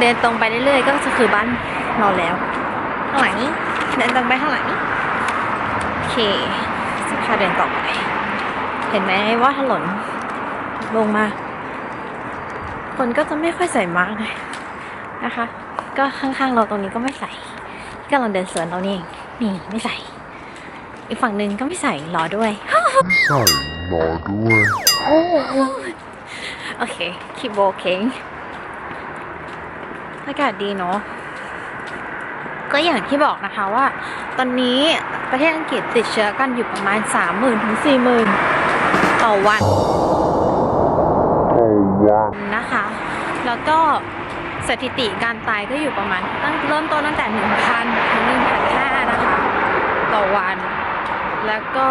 เดินตรงไปเรื่อยๆก็จะคือบ้านเราแล้ว ข้างหลังนี้เดินตรงไปข้างหลังนี้โอเคสักพักเดินต่อไป เห็นไหมว่าถนนลงมา คนก็จะไม่ค่อยใส่มาร์กเลยนะคะ ก็ข้างๆเราตรงนี้ก็ไม่ใส่กำลังเดินสวนเรานี่เองนี่ไม่ใส่ อีกฝั่งหนึ่งก็ไม่ใส่รอด้วย ใส่รอด้วย โอเค keep walking อากาศดีเนาะก็อย่างที่บอกนะคะว่า ตอนนี้ประเทศอังกฤษติดเชื้อกันอยู่ประมาณ 30,000ถึง40,000 ต่อวันนะคะแล้วก็สถิติการตายก็อยู่ประมาณตั้งเริ่มต้นตั้งแต่ 1,000 ถึง 1,500 นะคะ ต่อวัน แล้วก็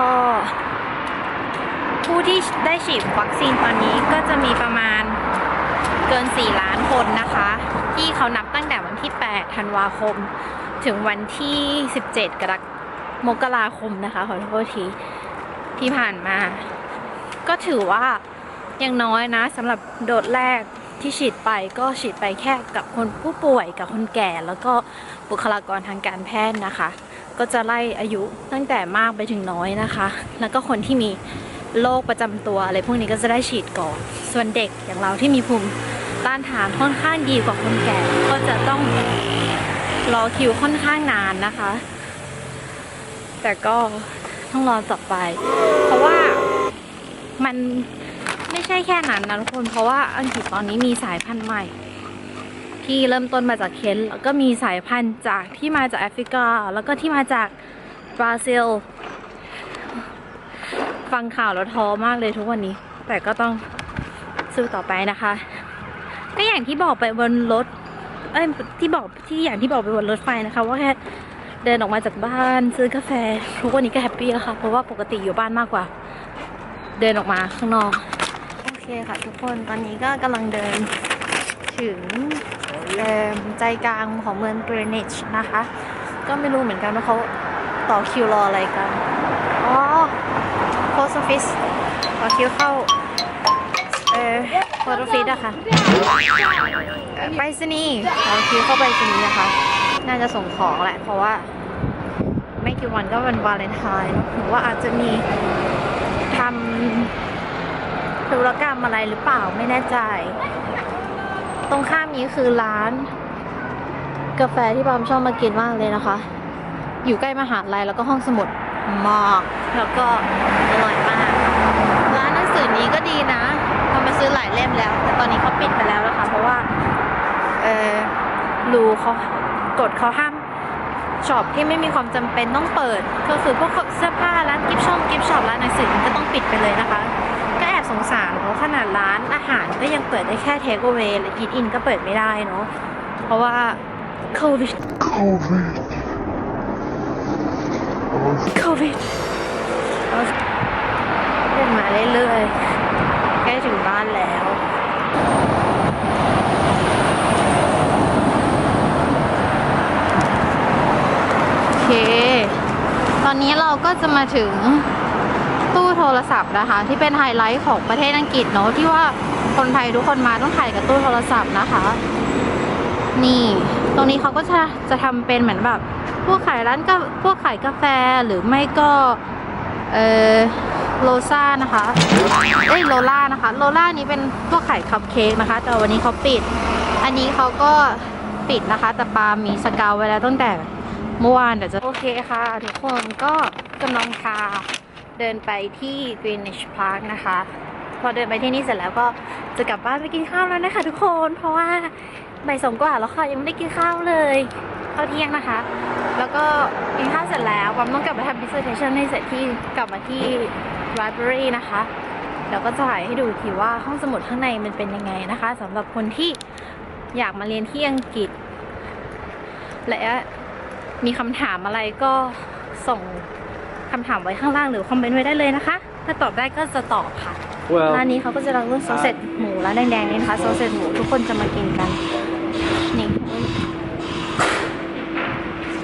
ผู้ที่ได้ฉีดวัคซีนตอนนี้ก็จะมีประมาณ เกิน 4 ล้านคนนะคะ ที่เขานับตั้งแต่วันที่ 8 ธันวาคม ถึงวันที่ 17 กรกมกราคมนะคะ ขอโทษทีที่ผ่านมา ก็ถือว่ายังน้อยนะสำหรับโดสแรกที่ฉีดไปก็ฉีดไปแค่กับคนผู้ป่วยกับคนแก่แล้วก็บุคลากรทางการแพทย์นะคะ ก็จะไล่อายุตั้งแต่มากไปถึงน้อยนะคะ แล้วก็คนที่มี โรคประจำตัวอะไรพวกนี้ก็จะได้ฉีดก่อน ส่วนเด็กอย่างเราที่มีภูมิต้านทานค่อนข้างดีกว่าคนแก่ ก็จะต้องรอคิวค่อนข้างนานนะคะ แต่ก็ต้องรอต่อไป เพราะว่ามันไม่ใช่แค่นั้นนะทุกคน เพราะว่าอังกฤษตอนนี้มีสายพันธุ์ใหม่ ที่เริ่มต้นมาจากเคนแล้วก็มีสายพันธุ์จากที่มาจากแอฟริกา แล้วก็ที่มาจากบราซิล ฟังข่าวแล้วท้อมากเลยทุกวันนี้ แต่ก็ต้องสู้ต่อไปนะคะ ก็อย่างที่บอกไปบนรถเอ้ยที่บอกที่อย่างที่บอกไปบนรถไฟนะคะ ว่าแค่เดินออกมาจากบ้านซื้อกาแฟทุกวันนี้ก็แฮปปี้แล้วค่ะ เพราะว่าปกติอยู่บ้านมากกว่า เดินออกมาข้างนอก โอเคค่ะทุกคนตอนนี้ก็กำลังเดินถึงใจกลางของเมืองเกรนิชนะคะ ก็ไม่รู้เหมือนกันว่าเขาต่อคิวรออะไรกัน อ๋อ post office ต่อคิวเข้า เอ่อ post office อะค่ะไปรษณีย์ต่อคิวเข้าไปรษณีนะคะ น่าจะส่งของแหละ เพราะว่า ไม่กี่วันก็วันวาเลนไทน์หรือว่าอาจจะมีทำธุรกรรมอะไรหรือเปล่าไม่แน่ใจ ตรงข้ามนี้คือร้าน กาแฟที่บอมชอบมากินมากเลยนะคะ อยู่ใกล้มหาลัยแล้วก็ห้องสมุดมาก แล้วก็อร่อยมาก ร้านหนังสือนี้ก็ดีนะพอมาซื้อหลายเล่มแล้ว แต่ตอนนี้เขาปิดไปแล้วนะคะ เพราะว่าเออรูเขากฎเขาห้ามช็อปที่ไม่มีความจำเป็นต้องเปิด ก็คือพวกเสื้อผ้าร้านกิฟช็อปกิฟช็อปร้านหนังสือก็ต้องปิดไปเลยนะคะ ก็แอบสงสารเพราะขนาดร้านอาหารก็ยังเปิดได้แค่เทคเว y และอีทอินก็เปิดไม่ได้เนาะเพราะว่าโควิดโควิดโควิด เดินมาเรื่อยๆใกล้ถึงบ้านแล้วโอเค ตอนนี้เราก็จะมาถึงตู้โทรศัพท์นะคะ ที่เป็นไฮไลท์ของประเทศอังกฤษเนาะที่ว่าคนไทยทุกคนมาต้องถ่ายกับตู้โทรศัพท์นะคะ นี่ ตรงนี้เขาก็จะจะทำเป็นเหมือนแบบพวกขายร้านก็พวกขายกาแฟหรือไม่ก็ เออโลซ่านะคะ เอ้ยโลล่านะคะ โลล่านี้เป็นพวกขายคัพเค้กนะคะ แต่วันนี้เขาปิด อันนี้เขาก็ปิดนะคะ แต่ปามีสกาวไว้แล้วตั้งแต่เมื่อวานเดี๋ยวจะโอเคค่ะ ทุกคนก็กำลังพาเดินไปที่ Greenwich Park นะคะ พอเดินไปที่นี่เสร็จแล้วก็จะกลับบ้านไปกินข้าวแล้วนะคะ ทุกคน เพราะว่าบ่ายสองกว่าแล้วค่ะยังไม่ได้กินข้าวเลยข้าวเที่ยงนะคะ แล้วก็กินข้าวเสร็จแล้วปั๊มต้องกลับมาทำ dissertation ให้เสร็จที่กลับมาที่ library นะคะเดี๋ยวก็จะถ่ายให้ดูอีกทีว่าห้องสมุดข้างในมันเป็นยังไงนะคะสำหรับคนที่อยากมาเรียนที่อังกฤษ และมีคำถามอะไรก็ส่งคำถามไว้ข้างล่างหรือคอมเมนต์ไว้ได้เลยนะคะ ถ้าตอบได้ก็จะตอบค่ะ Well, ร้านนี้เขาก็จะรังเรื่องซอสเสร็จหมูร้านแดงๆนี่นะคะซอสเสร็จหมูทุกคนจะมากินกันนี่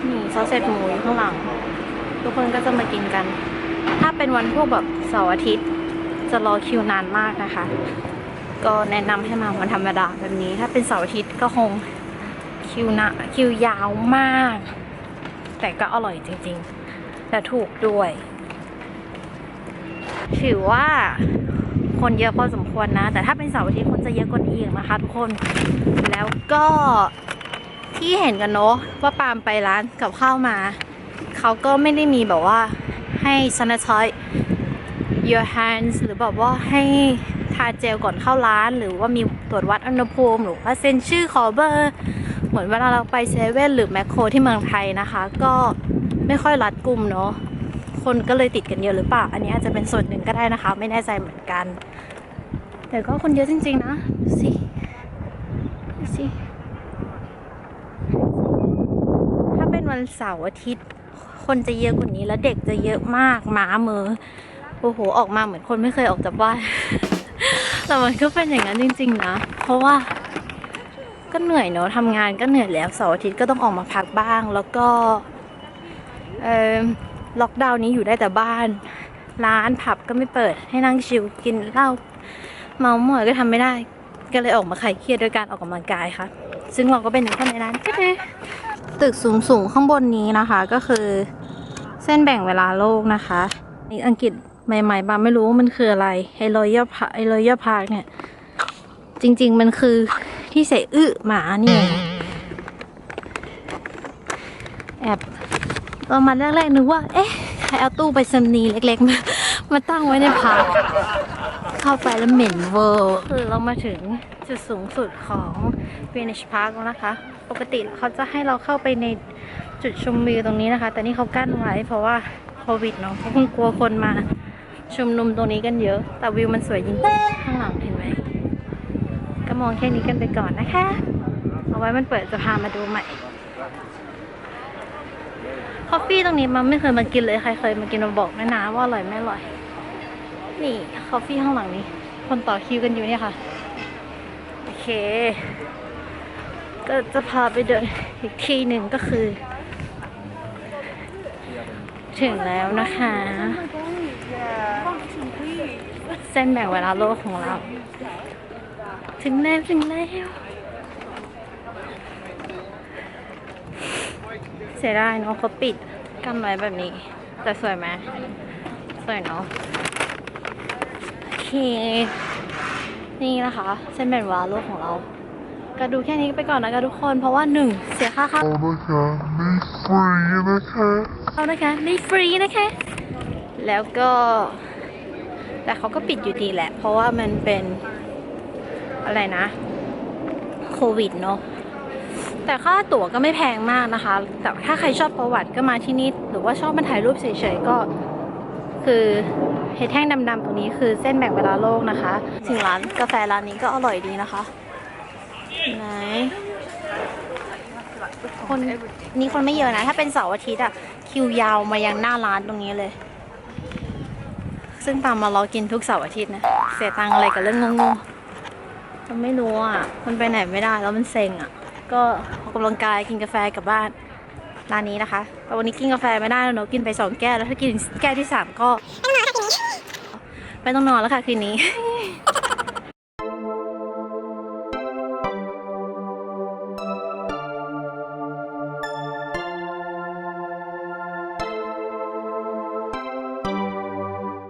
นี่ซ อสเสร็จหมูอยู่ข้างหลัง ทุกคนก็จะมากินกัน ถ้าเป็นวันพวกแบบเสาร์อาทิตย์ จะรอคิวนานมากนะคะ ก็แนะนำให้มาวันธรรมดาแบบนี้ ถ้าเป็นเสาร์อาทิตย์ก็คงคิวนะคิวยาวมาก แต่ก็อร่อยจริงๆ และถูกด้วย ถือว่าคนเยอะพอสมควรนะ แต่ถ้าเป็นเสาร์อาทิตย์คนจะเยอะกว่านี้อีกนะคะทุกคน แล้วก็ ที่เห็นกันเนาะว่าปาล์มไปร้านกับข้าวมา เขาก็ไม่ได้มีแบบว่าให้ sanitize your hands หรือแบบว่าให้ทาเจลก่อนเข้าร้าน หรือว่ามีตรวจวัดอุณหภูมิ หรือว่าเซ็นชื่อขอเบอร์ เหมือนเวลาเราไปเซเว่นหรือแมคโครที่เมืองไทยนะคะ ก็ไม่ค่อยรัดกุมเนาะคนก็เลยติดกันเยอะหรือเปล่า อันนี้อาจจะเป็นส่วนหนึ่งก็ได้นะคะ ไม่แน่ใจเหมือนกัน แต่ก็คนเยอะจริงๆนะดูสิดูสิ ถ้าเป็น วันเสาร์อาทิตย์ คนจะเยอะกว่านี้แล้วเด็กจะเยอะมากม้ามือโอ้โหออกมาเหมือนคนไม่เคยออกจากบ้าน แต่มันก็เป็นอย่างนั้นจริง ๆ นะ เพราะว่าก็เหนื่อยเนอะทำงานก็เหนื่อยแล้วเสาร์อาทิตย์ก็ต้องออกมาพักบ้าง แล้วก็เออล็อกดาวน์นี้อยู่ได้แต่บ้าน ร้านผับก็ไม่เปิดให้นั่งชิลกินเหล้าเมาหมอยก็ทำไม่ได้ ก็เลยออกมาคลายเครียดโดยการออกกำลังกายค่ะ ซึ่งเราก็เป็นหนึ่งคนในนั้นใช่ไหม ตึกสูงสูงๆ ข้างบนนี้นะคะ ก็คือเส้นแบ่งเวลาโลกนะคะในอังกฤษใหม่ๆบางไม่รู้ว่ามันคืออะไรไอรอยพาไอรอยพาร์คเนี่ย จริง ๆ มันคือที่ใส่อึหมานี่เองแอบตอนมาแรกๆนึกว่า เอ๊ะใครเอาตู้ไปสนีเล็กๆมามาตั้งไว้ในพาร์คเข้าไปแล้วเหม็นเวอร์คือเรามาถึงจุดสูงสุดของ Greenwich Park แล้วนะคะ ปกติเขาจะให้เราเข้าไปในจุดชมวิวตรงนี้นะคะ แต่นี่เขากั้นไว้เพราะว่าโควิดเนาะเขาคงกลัวคนมาชุมนุมตรงนี้กันเยอะ แต่วิวมันสวยจริงๆ ข้างหลังเห็นไหม ก็มองแค่นี้กันไปก่อนนะคะ เอาไว้มันเปิดจะพามาดูใหม่คอฟฟี่ตรงนี้มันไม่เคยมากินเลย ใครเคยมากินมาบอกด้วยนะว่าอร่อยไม่อร่อย นี่คอฟฟี่ข้างหลังนี้ คนต่อคิวกันอยู่เนี่ยค่ะ โอเค ก็จะพาไปเดินอีกที่หนึ่งก็คือ ถึงแล้วนะคะ เส้นแบ่งเวลาโลกของเรา ถึงแล้วถึงแล้วเสียดายเนาะเขาปิดกันไว้แบบนี้ แต่สวยไหมสวยเนาะโอเค นี่นะคะ เส้นแบ่งเวลาโลกของเรา ก็ดูแค่นี้ไปก่อนนะคะทุกคน เพราะว่าหนึ่งเสียค่าเข้าเอานะคะมีฟรีนะคะเอานะคะไม่ฟรีนะคะ แล้วก็ แต่เขาก็ปิดอยู่ดีแหละ เพราะว่ามันเป็นอะไรนะโควิดเนาะแต่ค่าตั๋วก็ไม่แพงมากนะคะ แต่ถ้าใครชอบประวัติก็มาที่นี่ หรือว่าชอบมาถ่ายรูปเฉยๆก็ คือเห็ดแท่งดำๆตรงนี้คือเส้นแบ่งเวลาโลกนะคะ ถึงร้านกาแฟร้านนี้ก็อร่อยดีนะคะ ไหน คนนี่คนไม่เยอะนะ ถ้าเป็นเสาร์อาทิตย์อะคิวยาวมายังหน้าร้านตรงนี้เลย ซึ่งตามมารอกินทุกเสาร์อาทิตย์นะ เสียตังค์อะไรกับเรื่องงงๆมันไม่รู้อะ มันไปไหนไม่ได้แล้วมันเซ็งอะ ก็ออกกำลังกายกินกาแฟกลับบ้านร้านนี้นะคะแต่วันนี้กินกาแฟไม่ได้แล้วเนอะกินไปสองแก้วแล้วถ้ากินแก้วที่สามก็ ไม่ต้องนอนแล้วค่ะคืนนี้